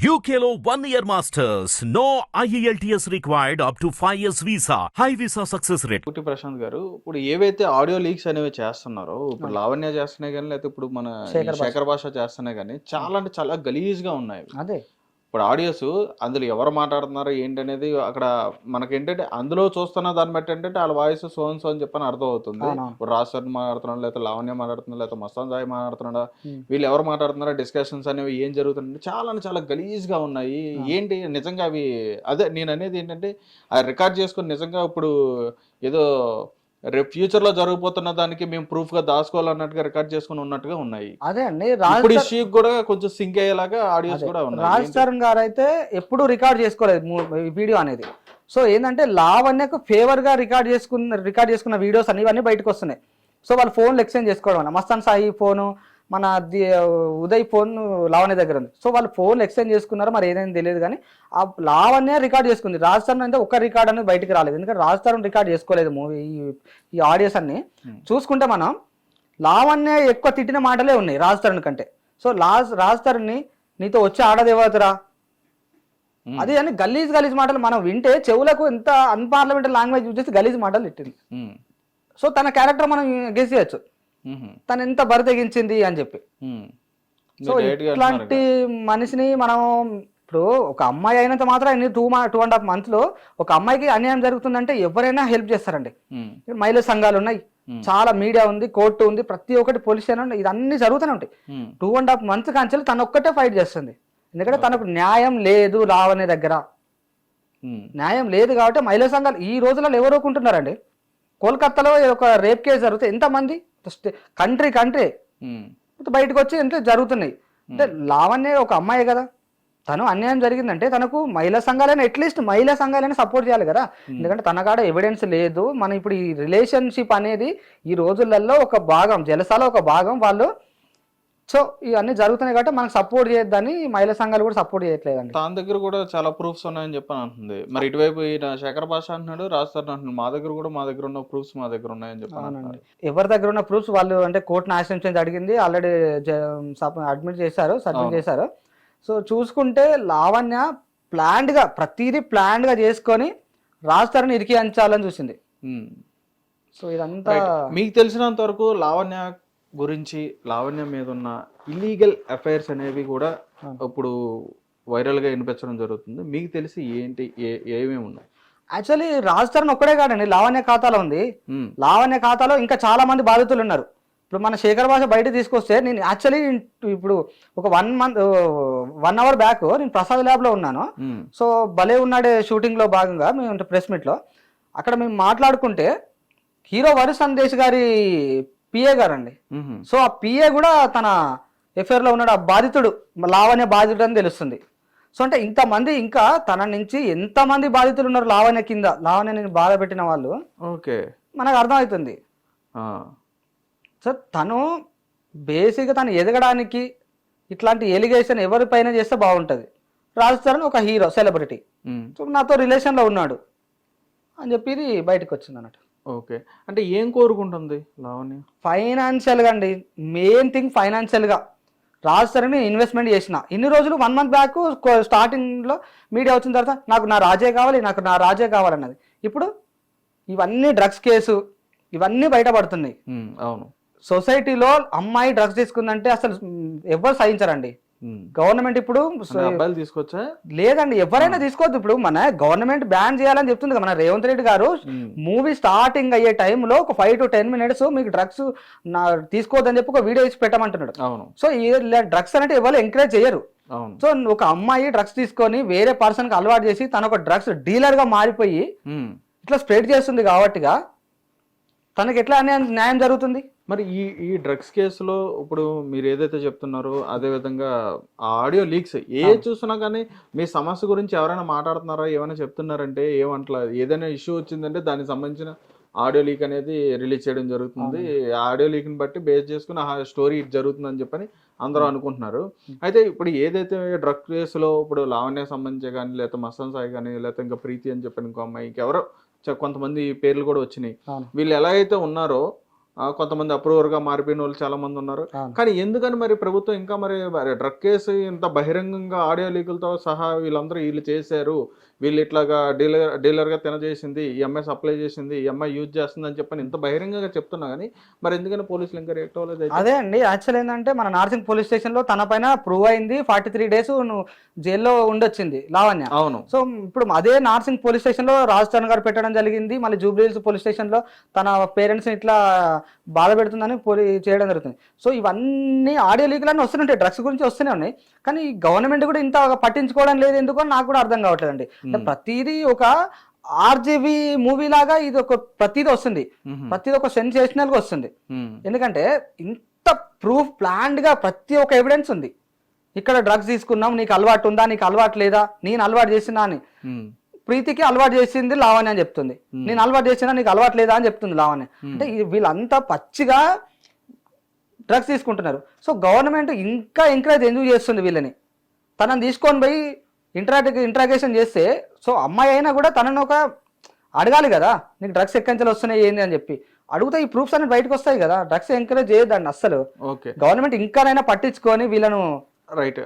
One year masters. No E IELTS required up to 5 years visa. High visa success rate. పుట్టి ప్రశాంత్ గారు ఇప్పుడు ఏవైతే audio leaks అనేవి చేస్తున్నారో ఇప్పుడు లావణ్య చేస్తున్నాయి కానీ లేకపోతే ఇప్పుడు మన ఈ శేఖర్ భాష. శేఖర్ భాష చేస్తున్నాయి కానీ చాలా అంటే చాలా గలీజ్గా ఉన్నాయి అదే ఇప్పుడు ఆడియోస్ అందులో ఎవరు మాట్లాడుతున్నారు ఏంటనేది అక్కడ మనకి ఏంటంటే అందులో చూస్తున్న దాన్ని బట్టి ఏంటంటే వాళ్ళ వాయిస్ సోన్ సో అని చెప్పని అర్థం అవుతుంది. ఇప్పుడు రాజ్ సార్ మాట్లాడుతున్నాడు లేకపోతే లావణ్య మాట్లాడుతున్నాడు లేకపోతే మస్తాన్ సాయి మాట్లాడుతున్నాడా. వీళ్ళు ఎవరు మాట్లాడుతున్నారో డిస్కషన్స్ అనేవి ఏం జరుగుతున్నాయి చాలా చాలా గలీజ్గా ఉన్నాయి. ఏంటి నిజంగా అవి అదే నేను అనేది ఏంటంటే ఆ రికార్డ్ చేసుకొని నిజంగా ఇప్పుడు ఏదో రేపు ఫ్యూచర్లో జరగబోతున్న దానికి మేము ప్రూఫ్గా దాచుకోవాలన్నట్టుగా రికార్డ్ చేసుకొని ఉన్నట్టుగా ఉన్నాయి అదే అండి రాజ్ ఇప్పుడు ఇష్యూ కూడా కొంచెం సింక్ అయ్యేలాగా ఆడియోస్. కూడా ఉన్నాయి రాజ్? తరుణ్ గారు అయితే ఎప్పుడు రికార్డ్ చేసుకోలేదు వీడియో అనేది సో ఏంటంటే లావణ్యకు ఫేవర్గా రికార్డ్ చేసుకున్న రికార్డ్ చేసుకున్న వీడియోస్ అన్ని ఇవన్నీ బయటకు వస్తున్నాయి సో వాళ్ళు ఫోన్లు ఎక్స్చేంజ్ చేసుకోవడం వల్ల మస్తాన్ సాయి ఫోను మన ది- ఉదయ్ ఫోన్ లావణ్య దగ్గర ఉంది సో వాళ్ళు ఫోన్లు ఎక్స్చేంజ్ చేసుకున్నారో మరి ఏదైనా తెలియదు కానీ ఆ లావణ్య రికార్డ్ చేసుకుంది రాజ్ తరుణ్ అంటే ఒక రికార్డ్ అనేది బయటికి రాలేదు ఎందుకంటే రాజ్ తరుణ్ రికార్డ్ చేసుకోలేదు మూవీ ఈ ఆడియోస్ అన్ని Hmm. చూసుకుంటే మనం లావణ్య ఎక్కువ తిట్టిన మాటలే ఉన్నాయి రాజ్ తరుణ్ కంటే సో లాజ్ రాజ్ తరుణ్ని నీతో వచ్చి ఆడదేవతరా Hmm. అదే అని గలీజ్ గలీజ్ మాటలు మనం వింటే చెవులకు ఎంత అన్పార్లమెంటరీ లాంగ్వేజ్ యూజ్ చేసి గలీజ్ మాటలు తిట్టింది ఉమ్. సో తన క్యారెక్టర్ మనం గెస్ చేయొచ్చు. తను ఎంత బరి తెగించింది అని చెప్పి. సో ఇట్లాంటి మనిషిని మనం ఇప్పుడు ఒక అమ్మాయి అయినంత మాత్రం ఇన్ని టూ మా టూ అండ్ హాఫ్ మంత్లో ఒక అమ్మాయికి అన్యాయం జరుగుతుందంటే ఎవరైనా హెల్ప్ చేస్తారండి. మహిళా సంఘాలు ఉన్నాయి. చాలా మీడియా ఉంది కోర్టు ఉంది ప్రతి ఒక్కటి పోలీస్ స్టేషన్ ఇదన్నీ జరుగుతూనే ఉంటాయి. టూ అండ్ హాఫ్ మంత్స్ కాంచెలు తను ఒక్కటే ఫైట్ చేస్తుంది. ఎందుకంటే తనకు న్యాయం లేదు లావణ్య దగ్గర. న్యాయం లేదు కాబట్టి మహిళా సంఘాలు ఈ రోజులలో ఎవరు కోల్కత్తాలో ఒక రేప్ కేసు జరిగితే ఎంతమంది? Country country. బయటకు వచ్చి ఎంత జరుగుతున్నాయి. అంటే లావణ్య ఒక అమ్మాయి కదా. తను అన్యాయం జరిగిందంటే తనకు మహిళా సంఘాలైనా అట్లీస్ట్ మహిళా సంఘాలైనా సపోర్ట్ చేయాలి కదా. ఎందుకంటే తన కాడ ఎవిడెన్స్ లేదు. మనం ఇప్పుడు ఈ రిలేషన్షిప్ అనేది ఈ రోజులలో ఒక భాగం జలసాలో ఒక భాగం వాళ్ళు సో ఇవన్నీ జరుగుతున్నాయి కాబట్టి మనకు సపోర్ట్ చేయొద్దని మహిళా సంఘాలు కూడా సపోర్ట్ చేయట్లేదండి. తన దగ్గర కూడా చాలా ప్రూఫ్స్ ఉన్నాయని చెప్పని అంటుంది. మరి ఇటువైపు ఈయన శేఖర్ భాష అంటున్నాడు రాస్తారు అంటున్నాడు. మా దగ్గర కూడా మా దగ్గర ఉన్న ప్రూఫ్స్ మా దగ్గర ఉన్నాయని చెప్పని అవునండి. అంటున్నాడు ఎవరి దగ్గర ఉన్న ప్రూఫ్స్ వాళ్ళు అంటే కోర్టును ఆశ్రయించడం అడిగింది ఆల్రెడీ అడ్మిట్ చేశారు సబ్మిట్. చేశారు. సో చూసుకుంటే లావణ్య planned గా ప్రతిదీ planned గా చేసుకొని రాస్తారని ఇరికి అంచాలని చూసింది. సో ఇదంతా. మీకు తెలిసినంత వరకు లావణ్య గురించి లావణ్య మీద ఉన్న ఇల్లీగల్ అఫైర్స్ అనేవి కూడా. ఇప్పుడు వైరల్గా వినిపించడం జరుగుతుంది. మీకు తెలిసి ఏంటి? ఏమేమి ఉన్నాయి? యాక్చువల్లీ రాజ్ ఒక్కడే కాదండి. లావణ్య ఖాతాలో ఉంది. లావణ్య ఖాతాలో ఇంకా చాలా మంది బాధితులు ఉన్నారు. ఇప్పుడు మన శేఖర్ భాష బయట తీసుకొస్తే నేను యాక్చువల్లీ ఇప్పుడు ఒక one month one hour back నేను ప్రసాద్ ల్యాబ్లో ఉన్నాను. సో భలే ఉన్నాడే షూటింగ్లో భాగంగా మేము ప్రెస్ మీట్లో. అక్కడ మేము మాట్లాడుకుంటే హీరో వరు సందేశ్ గారి పిఏ గారండి. ఉహు. సో ఆ పిఏ కూడా తన ఎఫ్ఐఆర్లో ఉన్నాడు. ఆ బాధితుడు లావణ్య బాధితుడు అని తెలుస్తుంది. సో అంటే ఇంతమంది ఇంకా తన నుంచి ఎంతమంది బాధితులు ఉన్నారు లావణ్య కింద? లావణ్యని బాధ పెట్టిన వాళ్ళు ఓకే. మనకు అర్థమవుతుంది. సో తను బేసిక్గా తను ఎదగడానికి ఇట్లాంటి ఎలిగేషన్ ఎవరిపైన చేస్తే బాగుంటుంది? రాజ్ తరుణ్ ఒక హీరో సెలబ్రిటీ. సో నాతో రిలేషన్లో ఉన్నాడు అని చెప్పి బయటకు వచ్చింది అన్నట్టు ఓకే. అంటే ఏం కోరుకుంటుంది లావణ్య? ఫైనాన్షియల్గా అండి. మెయిన్ థింగ్ ఫైనాన్షియల్గా రాజ్ తరుణ్ ఇన్వెస్ట్మెంట్ చేసిన. ఇన్ని రోజులు వన్ మంత్ బ్యాక్ స్టార్టింగ్లో మీడియా వచ్చిన తర్వాత నాకు నా రాజే కావాలి నాకు నా రాజే కావాలన్నది. ఇప్పుడు ఇవన్నీ డ్రగ్స్ కేసు ఇవన్నీ బయటపడుతున్నాయి. అవును. సొసైటీలో అమ్మాయి డ్రగ్స్ తీసుకుందంటే అసలు ఎవరు సహించరండి. గవర్నమెంట్ ఇప్పుడు అబ్బాయిలు తీసుకొచ్చా? లేదండి ఎవరైనా తీసుకోవద్దు. ఇప్పుడు మన గవర్నమెంట్ బ్యాన్ చేయాలని చెప్తుంది కదా మన రేవంత్ రెడ్డి గారు. మూవీ స్టార్టింగ్ అయ్యే టైంలో ఒక ఫైవ్ టు టెన్ మినిట్స్ మీకు డ్రగ్స్ తీసుకోవద్దని చెప్పి ఒక వీడియో ఇచ్చి పెట్టమంటున్నాడు. అవును. సో ఈ డ్రగ్స్ అంటే ఎవరు ఎంకరేజ్ చేయరు. సో ఒక అమ్మాయి డ్రగ్స్ తీసుకొని వేరే పర్సన్కి అలవాటు చేసి తను ఒక డ్రగ్స్ డీలర్గా మారిపోయి ఉమ్. ఇట్లా స్ప్రెడ్ చేస్తుంది కాబట్టిగా తనకి ఎట్లా అన్యాయం న్యాయం జరుగుతుంది? మరి ఈ ఈ డ్రగ్స్ కేసులో ఇప్పుడు మీరు ఏదైతే చెప్తున్నారో అదే విధంగా ఆ ఆడియో లీక్స్ ఏ చూసినా కానీ మీ సమస్య గురించి ఎవరైనా మాట్లాడుతున్నారా ఏమైనా చెప్తున్నారంటే ఏమంటలా ఏదైనా ఇష్యూ వచ్చిందంటే దానికి సంబంధించిన ఆడియో లీక్ అనేది రిలీజ్ చేయడం జరుగుతుంది. ఆడియో లీక్ని బట్టి బేస్ చేసుకుని ఆ స్టోరీ ఇటు జరుగుతుందని చెప్పని అందరూ అనుకుంటున్నారు. అయితే ఇప్పుడు ఏదైతే డ్రగ్ కేసులో ఇప్పుడు లావణ్య సంబంధించి కానీ లేకపోతే మస్తాన్ సాయి కానీ లేకపోతే ఇంకా ప్రీతి అని చెప్పిన ఇంకో అమ్మాయి ఇంకెవరో కొంతమంది పేర్లు కూడా వచ్చినాయి. వీళ్ళు ఎలా అయితే ఉన్నారో కొంతమంది అప్రూవర్గా మారిపోయిన వాళ్ళు చాలా మంది ఉన్నారు. కానీ ఎందుకని మరి ప్రభుత్వం ఇంకా మరి డ్రగ్ కేసు ఇంత బహిరంగంగా ఆడియో లీకులతో సహా వీళ్ళందరూ వీళ్ళు చేశారు. వీళ్ళు ఇట్లాగా డీలర్ డీలర్గా తినజేసింది ఈ అమ్మాయి సప్లై చేసింది ఈ అమ్మాయి యూజ్ చేస్తుంది అని చెప్పని ఇంత బహిరంగంగా చెప్తున్నా కానీ మరి ఎందుకని పోలీసులు ఇంకా రియాక్ట్ అవ్వలేదు? అదే అండి. యాక్చువల్ ఏంటంటే మన నార్సింగ్ పోలీస్ స్టేషన్లో తన పైన ప్రూవ్ అయింది ఫార్టీ త్రీ డేస్ నువ్వు జైల్లో ఉండొచ్చింది లావణ్య. అవును. సో ఇప్పుడు అదే నార్సింగ్ పోలీస్ స్టేషన్లో రాజ్ చరణ్ గారు పెట్టడం జరిగింది. మళ్ళీ జూబ్లీహిల్స్ పోలీస్ స్టేషన్లో తన పేరెంట్స్ ఇట్లా బాధ పెడుతుందని పోలీ చేయడం జరుగుతుంది. సో ఇవన్నీ ఆడియో లీకులు అన్నీ వస్తున్నాయి డ్రగ్స్ గురించి వస్తూనే ఉన్నాయి. కానీ గవర్నమెంట్ కూడా ఇంత పట్టించుకోవడం లేదు ఎందుకో నాకు కూడా అర్థం కావట్లేదండి. అంటే ప్రతిదీ ఒక ఆర్జీబీ మూవీ లాగా ఇది ఒక ప్రతిదీ వస్తుంది. ప్రతిదీ ఒక సెన్సేషనల్గా వస్తుంది. ఎందుకంటే ఇంత ప్రూఫ్ ప్లాన్డ్గా ప్రతి ఒక్క ఎవిడెన్స్ ఉంది. ఇక్కడ డ్రగ్స్ తీసుకున్నాం నీకు అలవాటు ఉందా నీకు అలవాటు లేదా నేను అలవాటు చేసినా అని. ప్రీతికి అలవాటు చేసింది లావణ్య అని చెప్తుంది. నేను అలవాటు చేసినా నీకు అలవాటు లేదా అని చెప్తుంది లావణ్య. అంటే వీళ్ళంతా పచ్చిగా డ్రగ్స్ తీసుకుంటున్నారు. సో గవర్నమెంట్ ఇంకా ఎంకరేజ్ ఎందుకు చేస్తుంది వీళ్ళని? తనని తీసుకొని పోయి ఇంటరా ఇంట్రాగేషన్ చేస్తే సో అమ్మాయి అయినా కూడా తనని ఒక అడగాలి కదా నీకు డ్రగ్స్ ఎక్కడి వస్తున్నాయి ఏంది అని చెప్పి. అడిగితే ఈ ప్రూఫ్స్ అన్ని బయటకు వస్తాయి కదా డ్రగ్స్ ఎంకరేజ్ చేయొద్దండి అస్సలు. ఓకే. గవర్నమెంట్ ఇంకానైనా పట్టించుకొని వీళ్ళను రైట్.